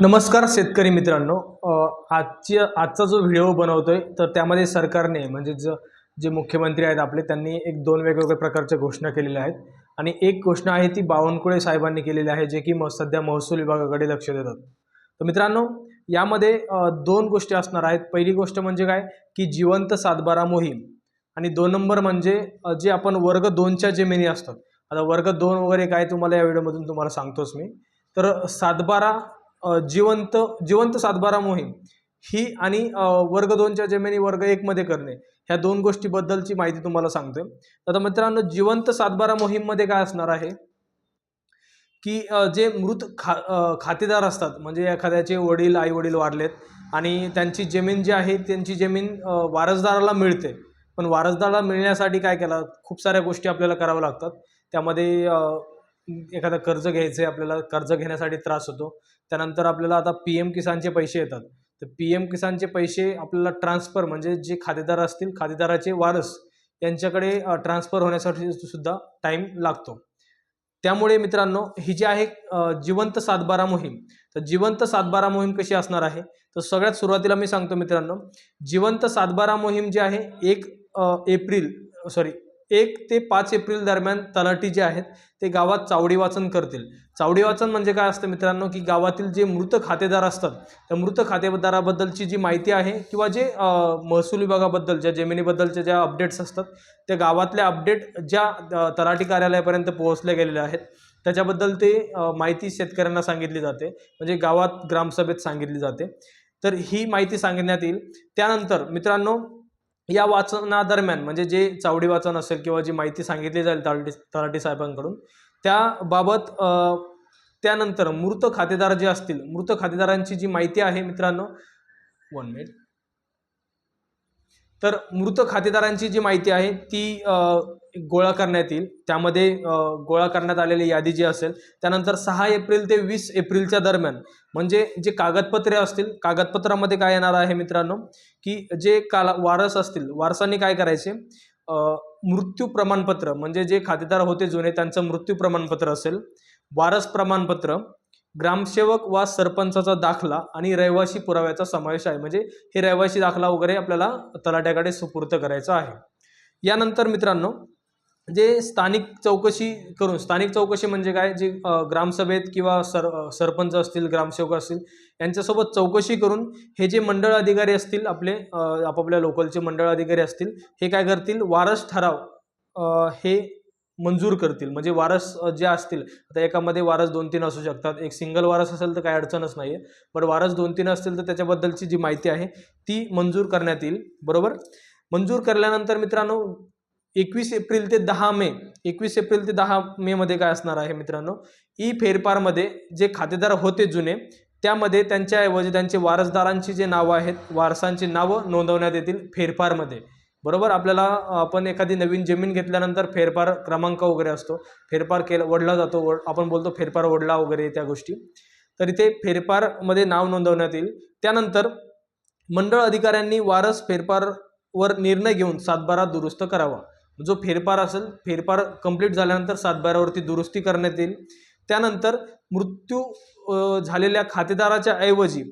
नमस्कार शेतकरी मित्रांनो. आजच्या आजची आजचा जो व्हिडिओ बनवतो आहे तर त्यामध्ये सरकारने म्हणजे ज जे मुख्यमंत्री आहेत आपले त्यांनी एक दोन वेगवेगळ्या प्रकारच्या घोषणा केलेल्या आहेत. आणि एक घोषणा आहे ती बावनकुळे साहेबांनी केलेली आहे जे की म सध्या महसूल विभागाकडे लक्ष देतात. तर मित्रांनो यामध्ये दोन गोष्टी असणार आहेत. पहिली गोष्ट म्हणजे काय? की जिवंत सातबारा मोहीम. आणि दोन नंबर म्हणजे जे आपण वर्ग दोनच्या जमिनी असतात. आता वर्ग दोन वगैरे काय तुम्हाला या व्हिडिओमधून तुम्हाला सांगतोच मी. तर सातबारा जिवंत जिवंत सातबारा मोहीम ही आणि वर्ग दोनच्या जमिनी वर्ग एकमध्ये करणे ह्या दोन गोष्टीबद्दलची माहिती तुम्हाला सांगतोय. आता मित्रांनो जिवंत सातबारा मोहीममध्ये काय असणार आहे? की जे मृत खा खातेदार असतात म्हणजे एखाद्याचे वडील आई वडील वारलेत आणि त्यांची जमीन जी आहे त्यांची जमीन वारसदाराला मिळते. पण वारसदाराला मिळण्यासाठी काय केलं खूप साऱ्या गोष्टी आपल्याला कराव्या लागतात. त्यामध्ये एखादं कर्ज घ्यायचं आहे आपल्याला कर्ज घेण्यासाठी त्रास होतो. त्यानंतर आपल्याला आता पी एम किसानचे पैसे येतात. तर पी एम किसानचे पैसे आपल्याला ट्रान्सफर म्हणजे जे खातेदार असतील खातेदाराचे वारस यांच्याकडे ट्रान्सफर होण्यासाठी सुद्धा टाईम लागतो. त्यामुळे मित्रांनो ही जी आहे जिवंत सातबारा मोहीम तर जिवंत सातबारा मोहीम कशी असणार आहे? तर सगळ्यात सुरुवातीला मी सांगतो मित्रांनो जिवंत सातबारा मोहीम जी आहे एक एप्रिल सॉरी एक ते पाच एप्रिल दरम्यान तलाठी जे आहेत ते गावात चावडी वाचन करतील. चावडी वाचन म्हणजे काय असतं मित्रांनो? की गावातील जे मृत खातेदार असतात त्या मृत खातेदाराबद्दलची जी माहिती आहे किंवा जे महसूल विभागाबद्दल ज्या जमिनीबद्दलच्या ज्या अपडेट्स असतात त्या गावातल्या अपडेट ज्या तलाठी कार्यालयापर्यंत पोहोचल्या गेलेल्या आहेत त्याच्याबद्दल ते माहिती शेतकऱ्यांना सांगितली जाते. म्हणजे गावात ग्रामसभेत सांगितली जाते. तर ही माहिती सांगण्यात येईल. त्यानंतर मित्रांनो या वाचनादरम्यान म्हणजे जे चावडी वाचन असेल किंवा जी माहिती सांगितली जाईल तलाठी तलाठी साहेबांकडून त्याबाबत त्यानंतर मृत खातेदार जे असतील मृत खातेदारांची जी माहिती आहे मित्रांनो वन मिनिट तर मृत खातेदारांची जी माहिती आहे ती गोळा करण्यात येईल. त्यामध्ये गोळा करण्यात आलेली यादी जी असेल त्यानंतर सहा एप्रिल ते वीस एप्रिलच्या दरम्यान म्हणजे जे कागदपत्रे असतील कागदपत्रामध्ये काय येणार आहे मित्रांनो? की जे काला वारस असतील वारसांनी काय करायचे? मृत्यू प्रमाणपत्र म्हणजे जे खातेदार होते जुने त्यांचं मृत्यू प्रमाणपत्र असेल वारस प्रमाणपत्र ग्रामसेवक वा सरपंचाचा दाखला आणि रहिवासी पुराव्याचा समावेश आहे. म्हणजे हे रहिवासी दाखला वगैरे आपल्याला तलाट्याकडे सुपूर्त करायचा आहे. यानंतर मित्रांनो जे स्थानिक चौकशी करून स्थानिक चौकशी म्हणजे काय? जे ग्रामसभेत किंवा सर सरपंच असतील ग्रामसेवक असतील यांच्यासोबत चौकशी करून हे जे मंडळ अधिकारी असतील आपले आपापल्या लोकलचे मंडळ अधिकारी असतील हे काय करतील? वारस ठराव हे मंजूर करतील. म्हणजे वारस जे असतील आता एकामध्ये वारस दोन तीन असू शकतात. एक सिंगल वारस असेल तर काही अडचणच नाही आहे पण वारस दोन तीन असतील तर त्याच्याबद्दलची जी माहिती आहे ती मंजूर करण्यात येईल. बरोबर? मंजूर केल्यानंतर मित्रांनो एकवीस एप्रिल ते दहा मे एकवीस एप्रिल ते दहा मेमध्ये काय असणार आहे मित्रांनो? ई फेरफारमध्ये जे खातेदार होते जुने त्यामध्ये त्यांच्याऐवजी त्यांचे वारसदारांची जे नावं आहेत वारसांची नावं नोंदवण्यात येतील फेरफारमध्ये. बरोबर? आपल्याला आपण एखादी नवीन जमीन घेतल्यानंतर फेरफार क्रमांक वगैरे असतो. फेरफार केला वडला जातो वड आपण बोलतो फेरफार वडला वगैरे त्या गोष्टी. तर इथे फेरफारमध्ये नाव नोंदवण्यात येईल. त्यानंतर मंडळ अधिकाऱ्यांनी वारस फेरफारवर निर्णय घेऊन सातबारा दुरुस्त करावा. जो फेरफार असेल फेरफार कंप्लीट झाल्यानंतर सातबारावरती दुरुस्ती करण्यात येईल. त्यानंतर मृत्यू झालेल्या खातेदाराच्या ऐवजी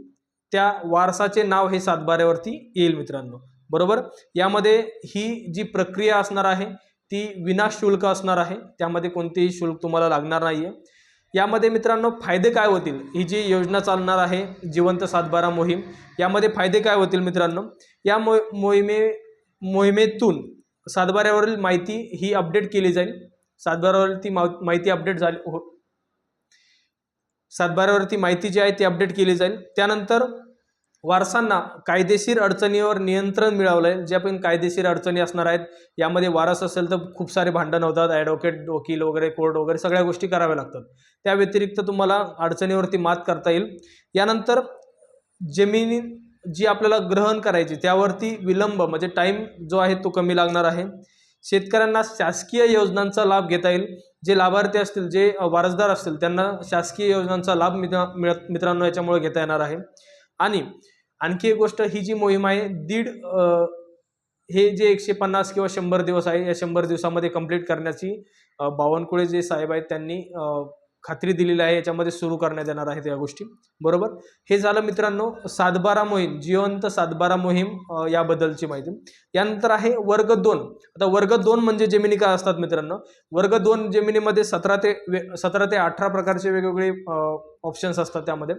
त्या वारसाचे नाव हे सातबाऱ्यावरती येईल मित्रांनो. बरोबर? यामध्ये ही जी प्रक्रिया असणार आहे ती विनाशुल्क असणार आहे. त्यामध्ये कोणतेही शुल्क तुम्हाला लागणार नाही आहे यामध्ये मित्रांनो फायदे काय होतील? ही जी योजना चालणार आहे जिवंत सातबारा मोहीम यामध्ये फायदे काय होतील मित्रांनो? या मो मोहिमे मोहिमेतून सातबाऱ्यावरील माहिती ही अपडेट केली जाईल. सातबाऱ्यावरील ती माहिती अपडेट झाली हो सातबाऱ्यावरती माहिती जी आहे ती अपडेट केली जाईल. त्यानंतर वारसांना कायदेशीर अडचणीवर नियंत्रण मिळवलं आहे ज्या पण कायदेशीर अडचणी असणार आहेत यामध्ये वारस असेल तर खूप सारे भांडण होतात. ॲडव्होकेट वकील वगैरे कोर्ट वगैरे सगळ्या गोष्टी कराव्या लागतात. त्या व्यतिरिक्त तुम्हाला अडचणीवरती मात करता येईल. यानंतर जमिनी जी आपल्याला ग्रहण करायची त्यावरती विलंब म्हणजे टाईम जो आहे तो कमी लागणार आहे. शेतकऱ्यांना शासकीय योजनांचा लाभ घेता येईल. जे लाभार्थी असतील जे वारसदार असतील त्यांना शासकीय योजनांचा लाभ मित्र मिळत मित्रांनो याच्यामुळे घेता येणार आहे. आणि आणखी एक गोष्ट ही जी मोहीम आहे दीड हे जे एकशे पन्नास किंवा शंभर दिवस आहे या शंभर दिवसामध्ये कंप्लीट करण्याची बावनकुळे जे साहेब आहेत त्यांनी खात्री दिलेली आहे याच्यामध्ये सुरू करण्यात येणार आहेत या गोष्टी. बरोबर? हे झालं मित्रांनो सातबारा मोहीम जिवंत सातबारा मोहीम याबद्दलची माहिती. यानंतर आहे वर्ग दोन. आता वर्ग दोन म्हणजे जमिनी काय असतात मित्रांनो? वर्ग दोन जमिनीमध्ये सतरा ते वे सतरा ते अठरा प्रकारचे वेगवेगळे ऑप्शन्स असतात त्यामध्ये.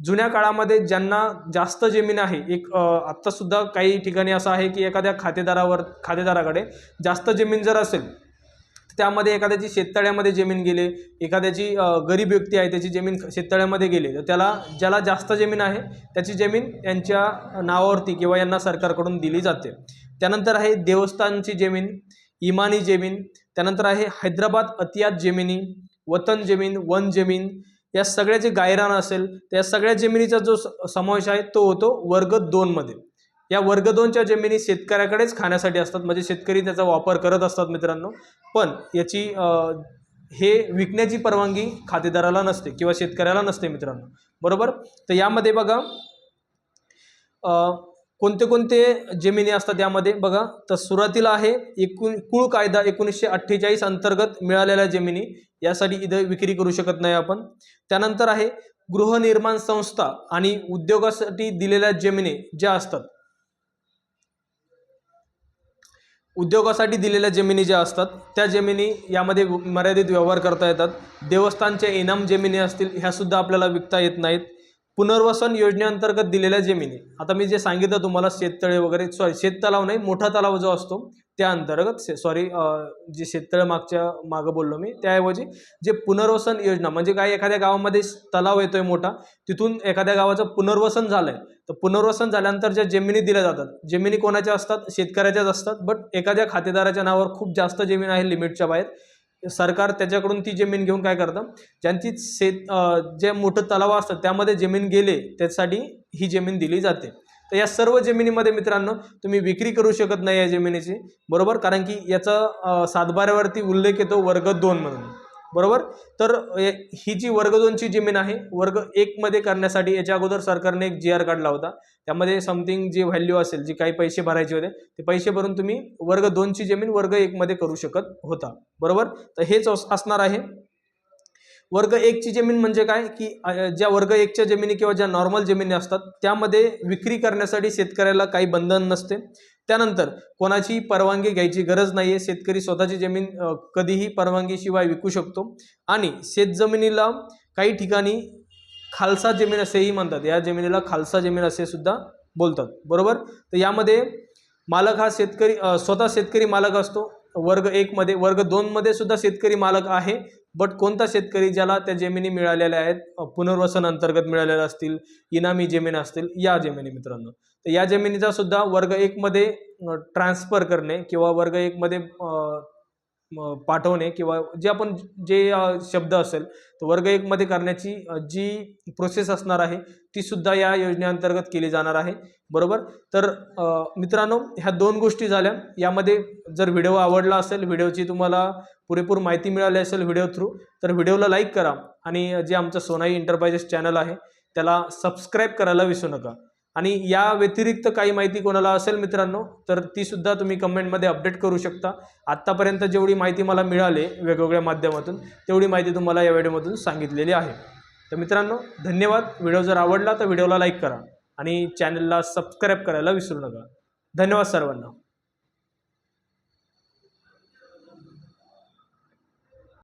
जुन्या काळामध्ये ज्यांना जास्त जमीन आहे एक आत्तासुद्धा काही ठिकाणी असं आहे की एखाद्या खातेदारावर खातेदाराकडे जास्त जमीन जर असेल त्यामध्ये एखाद्याची शेततळ्यामध्ये जमीन गेले एखाद्याची गरीब व्यक्ती आहे त्याची जमीन शेततळ्यामध्ये गेले तर त्याला ज्याला जास्त जमीन आहे त्याची जमीन यांच्या नावावरती किंवा यांना सरकारकडून दिली जाते. त्यानंतर आहे देवस्थानची जमीन इमानी जमीन त्यानंतर आहे हैदराबाद अतियात जमिनी वतन जमीन वन जमीन या सगळ्या जे गायरान असेल त्या सगळ्या जमिनीचा जो स- समावेश आहे तो होतो वर्ग दोनमध्ये. या वर्ग दोनच्या जमिनी शेतकऱ्याकडेच खाण्यासाठी असतात. म्हणजे शेतकरी त्याचा वापर करत असतात मित्रांनो. पण याची हे विकण्याची परवानगी खातेदाराला नसते किंवा शेतकऱ्याला नसते मित्रांनो. बरोबर? तर यामध्ये बघा कोणते कोणते जमिनी असतात यामध्ये? बघा तर सुरुवातीला आहे एकूण कुळ कायदा एकोणीसशे अठ्ठेचाळीस अंतर्गत मिळालेल्या जमिनी. यासाठी इथं विक्री करू शकत नाही आपण. त्यानंतर आहे गृहनिर्माण संस्था आणि उद्योगासाठी दिलेल्या जमिनी ज्या असतात उद्योगासाठी दिलेल्या जमिनी ज्या असतात त्या जमिनी यामध्ये मर्यादित व्यवहार करता येतात. देवस्थानच्या इनाम जमिनी असतील ह्यासुद्धा आपल्याला विकता येत नाहीत. पुनर्वसन योजनेअंतर्गत दिलेल्या जमिनी. आता मी जे सांगितलं तुम्हाला शेततळे वगैरे सॉरी शेततलाव नाही मोठा तलाव जो असतो त्या अंतर्गत सॉरी जे शेततळ मागच्या मागं बोललो मी त्याऐवजी जे पुनर्वसन योजना म्हणजे काय एखाद्या गावामध्ये तलाव येतोय मोठा तिथून एखाद्या गावाचं पुनर्वसन झालंय. तर पुनर्वसन झाल्यानंतर ज्या जमिनी दिल्या जातात जमिनी कोणाच्या असतात? शेतकऱ्याच्याच असतात बट एखाद्या खातेदाराच्या नावावर खूप जास्त जमीन आहे लिमिटच्या बाहेर. सरकार त्याच्याकडून ती जमीन घेऊन काय करतं? ज्यांची शेत जे मोठं तलाव असतं त्यामध्ये जमीन गेले त्यासाठी ही जमीन दिली जाते. तर या सर्व जमिनीमध्ये मित्रांनो तुम्ही विक्री करू शकत नाही या जमिनीची. बरोबर? कारण की याचा सातबाऱ्यावरती उल्लेख येतो वर्ग दोन म्हणून. बरोबर? तर ही जी वर्ग दोनची जमीन आहे वर्ग एकमध्ये करण्यासाठी याच्या अगोदर सरकारने एक जी आर काढला होता. त्यामध्ये समथिंग जी व्हॅल्यू असेल जी काही पैसे भरायचे होते ते पैसे भरून तुम्ही वर्ग दोनची जमीन वर्ग एकमध्ये करू शकत होता. बरोबर? तर हेच अस- असणार आहे. वर्ग एकची जमीन म्हणजे काय? की ज्या वर्ग एकच्या जमिनी किंवा ज्या नॉर्मल जमिनी असतात त्यामध्ये विक्री करण्यासाठी शेतकऱ्याला काही बंधन नसते. त्यानंतर कोणाची परवानगी घ्यायची गरज नाही आहे शेतकरी स्वतःची जमीन कधीही परवानगीशिवाय विकू शकतो. आणि शेतजमिनीला काही ठिकाणी खालसा जमीन असेही म्हणतात. या जमिनीला खालसा जमीन असे सुद्धा बोलतात. बरोबर? तर यामध्ये मालक हा शेतकरी स्वतः शेतकरी मालक असतो. वर्ग एकमध्ये वर्ग दोनमध्ये सुद्धा शेतकरी मालक आहे बट कोणता शेतकरी ज्याला त्या जमिनी मिळालेल्या आहेत पुनर्वसन अंतर्गत मिळालेल्या असतील इनामी जमीन असतील या जमिनी मित्रांनो. तर या जमिनीचा सुद्धा वर्ग एकमध्ये ट्रान्सफर करणे किंवा वर्ग एकमध्ये पाठवणे किंवा जे आपण जे शब्द असेल तर वर्ग एकमध्ये करण्याची जी प्रोसेस असणार आहे ती सुद्धा या योजनेअंतर्गत केली जाणार आहे. बरोबर? तर मित्रांनो ह्या दोन गोष्टी झाल्या. यामध्ये जर व्हिडिओ आवडला असेल व्हिडिओची तुम्हाला पुरेपूर माहिती मिळाली असेल व्हिडिओ थ्रू तर व्हिडिओला लाईक करा. आणि जे आमचं सोनाई एंटरप्राइजेस चॅनल आहे त्याला सबस्क्राईब करायला विसरू नका. आणि या व्यतिरिक्त काही माहिती कोणाला असेल मित्रांनो तर ती सुद्धा तुम्ही कमेंटमध्ये अपडेट करू शकता. आत्तापर्यंत जेवढी माहिती मला मिळाली वेगवेगळ्या माध्यमातून तेवढी माहिती तुम्हाला या व्हिडिओमधून सांगितलेली आहे. तर मित्रांनो धन्यवाद. व्हिडिओ जर आवडला तर व्हिडिओला लाईक करा आणि चॅनलला सबस्क्राईब करायला विसरू नका. धन्यवाद सर्वांना.